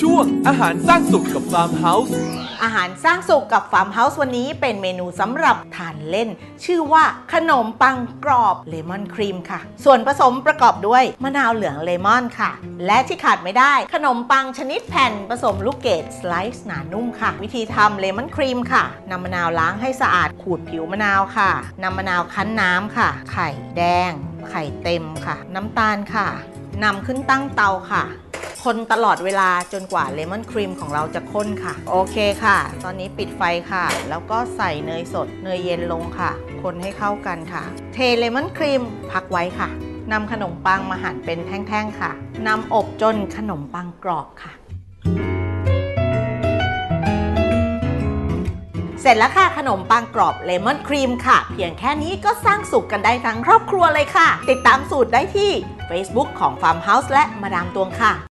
ช่วงอาหารสร้างสุขกับฟาร์มเฮาส์ อาหารสร้างสุขกับฟาร์มเฮาส์วันนี้เป็นเมนูสำหรับทานเล่น ชื่อว่าขนมปังกรอบเลมอนครีมค่ะ ส่วนผสมประกอบด้วยมะนาวเหลืองเลมอนค่ะ และที่ขาดไม่ได้ขนมปังชนิดแผ่นผสมลูกเกดสไลซ์หนานุ่มค่ะ วิธีทำเลมอนครีมค่ะนำมะนาวล้างให้สะอาดขูดผิวมะนาวค่ะนำมะนาวคั้นน้ำค่ะ ไข่แดง ไข่เต็มค่ะ น้ำตาลค่ะนำขึ้นตั้งเตาค่ะ คนตลอดเวลาจนกว่าเลมอนครีมของเราจะข้นค่ะ โอเคค่ะ ตอนนี้ปิดไฟค่ะ แล้วก็ใส่เนยสดเนยเย็นลงค่ะ คนให้เข้ากันค่ะ เทเลมอนครีมพักไว้ค่ะนำขนมปังมาหั่นเป็นแท่งๆค่ะนำอบจนขนมปังกรอบค่ะ เสร็จแล้วค่ะขนมปังกรอบเลมอนครีมค่ะ เพียงแค่นี้ก็สร้างสุขกันได้ทั้งครอบครัวเลยค่ะ ติดตามสูตรได้ที่ Facebook ของ Farmhouse และมาดามตวงค่ะ